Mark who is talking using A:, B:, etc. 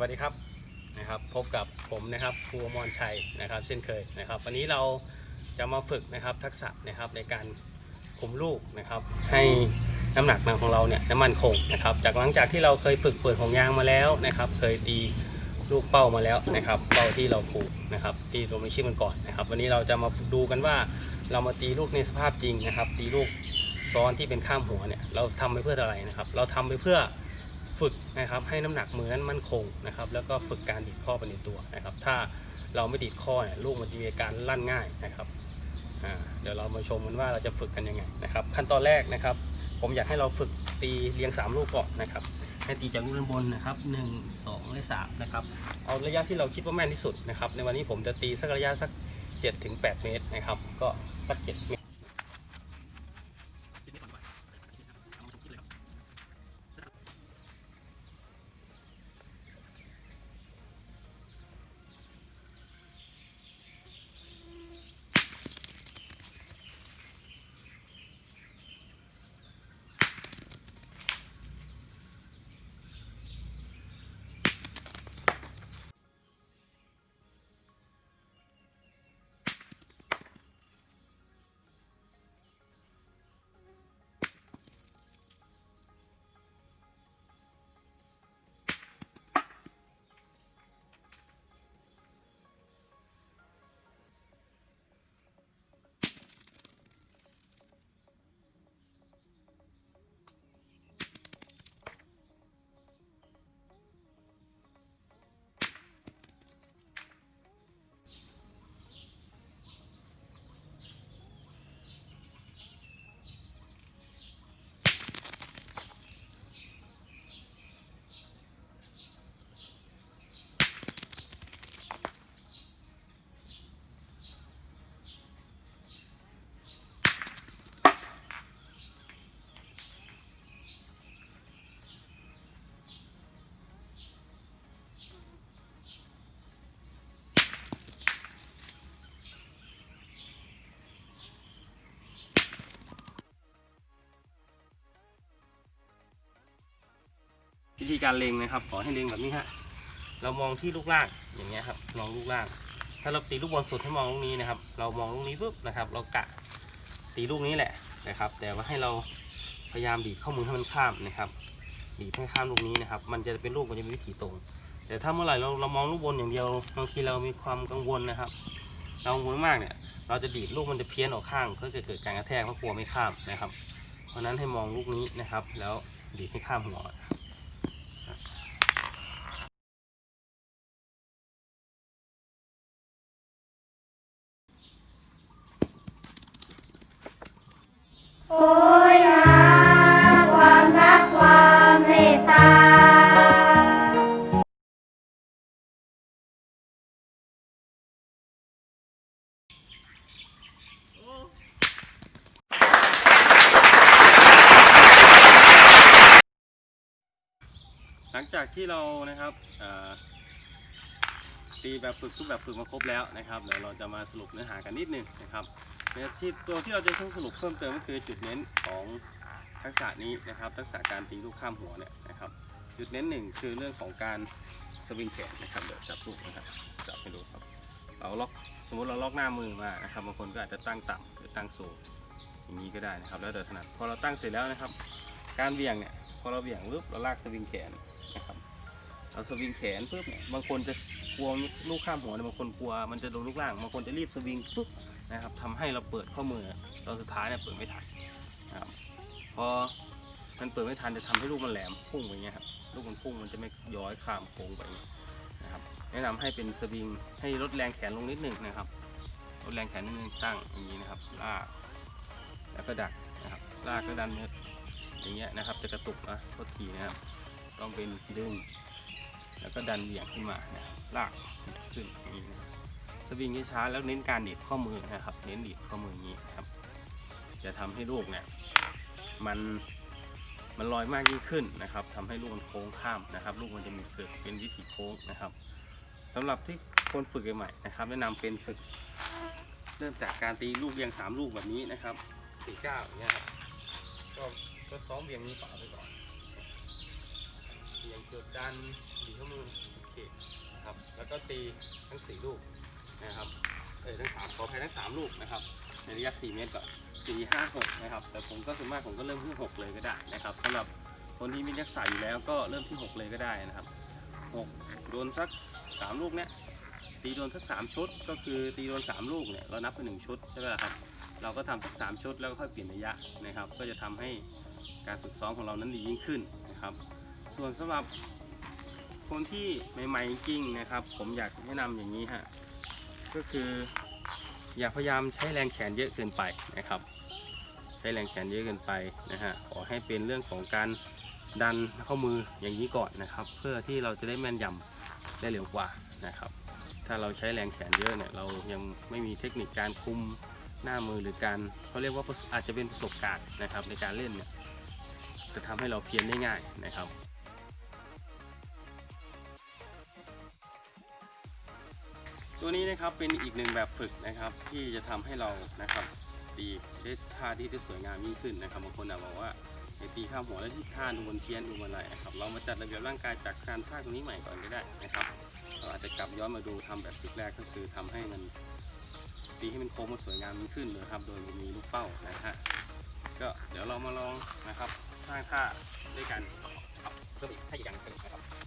A: วัสดีครับนะครับ พบกับผมนะครับครูอมรชัยนะครับ เช่นเคยนะครับ วันนี้เราจะมาฝึกนะครับทักษะนะครับในการคุมลูกนะครับ ให้น้ำหนักมันของเราเนี่ยน้ำมันคงนะครับ จากหลังจากที่เราเคยฝึกเปิดของยางมาแล้วนะครับ เคยตีลูกเป้ามาแล้วนะครับเป้าที่เราผูกนะครับที่ลงในชิปมันก่อนนะครับ วันนี้เราจะมาดูกันว่าเรามาตีลูกในสภาพจริงนะครับ ตีลูกซ้อนที่เป็นข้ามหัวเนี่ยเราทำไปเพื่ออะไรนะครับ เราทำไปเพื่อ ฝึกนะครับให้น้ำหนักมือนั้นมั่นคงนะครับแล้วก็ฝึกการดีดข้อไปในตัวนะครับ ถ้าเราไม่ดีดข้อเนี่ยลูกมันจะมีการลั่นง่ายนะครับเดี๋ยวเรามาชมกันว่าเราจะฝึกกันยังไงนะครับ ขั้นตอนแรกนะครับ ผมอยากให้เราฝึกตีเรียง 3 ลูกก่อนนะครับให้ตีจากลูกด้านบนนะครับ1 2และ3นะครับเอาระยะที่เราคิดว่าแม่นที่สุดนะครับในวันนี้ผมจะตีสักระยะสัก7ถึง8เมตรนะครับ ก็สัก 7 เม ธีการเล็งนะครับ ขอให้เล็งแบบนี้ฮะเรามองที่ลูกล่างอย่างเงี้ยครับมองลูกล่าง ถ้าเราตีลูกบอลสุดให้มองลูกนี้นะครับ เรามองลูกนี้ปุ๊บนะครับ เรากะตีลูกนี้แหละนะครับ แต่ว่าให้เราพยายามดีดข้อมือให้มันข้ามนะครับดีดให้ข้ามลูกนี้นะครับ มันจะเป็นลูกมันจะมีวิถีตรง แต่ถ้าเมื่อไหร่เราเรามองลูกบนอย่างเดียวบางทีเรามีความกังวลนะครับ เรากังวลมากเนี่ย เราจะดีดลูกมันจะเพี้ยนออกข้างก็จะเกิดการกระแทกเพราะกลัวไม่ข้ามนะครับ เพราะฉะนั้นให้มองลูกนี้นะครับ แล้วดีดให้ข้ามหัว
B: โอยหาความรักความเมตตา
A: หลังจากที่เรานะครับเอ่อตีแบบฝึกทุกแบบฝึกมาครบแล้วนะครับเดี๋ยวเราจะมาสรุปเนื้อหากันนิดนึงนะครับ เนี่ยที่ตัวที่เราจะต้องสรุปเพิ่มเติมก็คือจุดเน้นของทักษะนี้นะครับ ทักษะการตีลูกข้ามหัวเนี่ยนะครับ จุดเน้นหนึ่งคือเรื่องของการสวิงแขนนะครับเดี๋ยวจับลูกนะครับจับให้ดูครับ เราล็อกสมมติเราล็อกหน้ามือมานะครับบางคนก็อาจจะตั้งต่ำหรือตั้งสูงอย่างนี้ก็ได้นะครับ แล้วแต่ถนัดพอเราตั้งเสร็จแล้วนะครับ การเบี่ยงเนี่ยพอเราเบี่ยงปุ๊บเราลากสวิงแขนนะครับเราสวิงแขนปุ๊บเนี่ยบางคนจะ กลัวลูกข้ามหัวเนี่ยบางคนกลัวมันจะโดนลูกล่างบางคนจะรีบสวิงปุ๊บนะครับทำให้เราเปิดข้อมือตอนสุดท้ายเนี่ยเปิดไม่ทันนะครับพอมันเปิดไม่ทันจะทำให้ลูกมันแหลมพุ่งไปอย่างเงี้ยครับลูกมันพุ่งมันจะไม่ย้อยข้ามโค้งไปนะครับแนะนำให้เป็นสวิงให้ลดแรงแขนลงนิดหนึ่งนะครับลดแรงแขนนิดนึงตั้งอย่างนี้นะครับลากแล้วก็ดักนะครับลากแล้วดันเนื้ออย่างเงี้ยนะครับจะกระตุกนะโทษทีนะครับต้องเป็นดึง แล้วก็ดันเหวี่ยงขึ้นมานะลากขึ้นอย่างนี้นะสวิงช้าๆแล้วเน้นการดีดข้อมือนะครับ เน้นดีดข้อมืออย่างนี้ครับ จะทำให้ลูกเนี่ยมันมันลอยมากยิ่งขึ้นนะครับทำให้ลูกมันโค้งข้ามนะครับ ลูกมันจะมีเกิดเป็นวิถีโค้งนะครับสำหรับที่คนฝึกใหม่นะครับ แนะนำเป็นฝึก เริ่มจากการตีลูกเรียงสามลูกแบบนี้นะครับสี่เก้าอย่างเงี้ยครับก็ก็ซ้อมเบียงมือเปล่าไปก่อนเบียงกดดัน ข้อมือเคนะครับแล้วก็ตีทั้งสี่ลูกนะครับเออทั้งสามขออภัยทั้งสามลูกนะครับในระยะ4เมตรก่อนสี่ห้าหกนะครับ แต่ผมก็ส่วนมากผมก็เริ่มที่หกเลยก็ได้นะครับสำหรับคนที่มีทักษะอยู่แล้วก็เริ่มที่หกเลยก็ได้นะครับหกโดนสักสามลูกเนี้ยตีโดนสักสามชุด ก็คือตีโดนสามลูกเนี่ยเรานับเป็นหนึ่งชุดใช่ไหมครับเราก็ทำสักสามชุดแล้วก็ค่อยเปลี่ยนระยะนะครับ ก็จะทำให้การฝึกซ้อมของเรานั้นดียิ่งขึ้นนะครับ ส่วนสำหรับ คนที่ใหม่ๆจริงนะครับ ผมอยากแนะนำอย่างนี้ฮะก็คืออย่าพยายามใช้แรงแขนเยอะเกินไปนะครับ ใช้แรงแขนเยอะเกินไปนะฮะขอให้เป็นเรื่องของการดันข้อมืออย่างนี้ก่อนนะครับ เพื่อที่เราจะได้แม่นยำได้เร็วกว่านะครับ ถ้าเราใช้แรงแขนเยอะเนี่ยเรายังไม่มีเทคนิคการคุมหน้ามือหรือการเขาเรียกว่าอาจจะเป็นประสบการณ์นะครับในการเล่นเนี่ยจะทำให้เราเพี้ยนได้ง่ายนะครับ ตัวนี้นะครับเป็นอีกหนึ่งแบบฝึกนะครับ ที่จะทำให้เรานะครับตีได้ท่าที่ได้สวยงามยิ่งขึ้นนะครับบางคนอาจบอกว่าไอตีข้ามหัวแล้วที่ท่าดูมันเพี้ยนดูมันอะไรนะครับเรามาจัดระเบียบร่างกายจากการท่าตรงนี้ใหม่ก่อนก็ได้นะครับเราอาจจะกลับย้อนมาดูทำแบบฝึกแรกก็คือทำให้มันตีให้มันโค้งมันสวยงามยิ่งขึ้นเลยครับ โดยมีลูกเป้านะฮะก็เดี๋ยวเรามาลองนะครับสร้างท่าด้วยกัน
C: ครับเพิ่มอีกให้อีกอย่างนึงนะครับ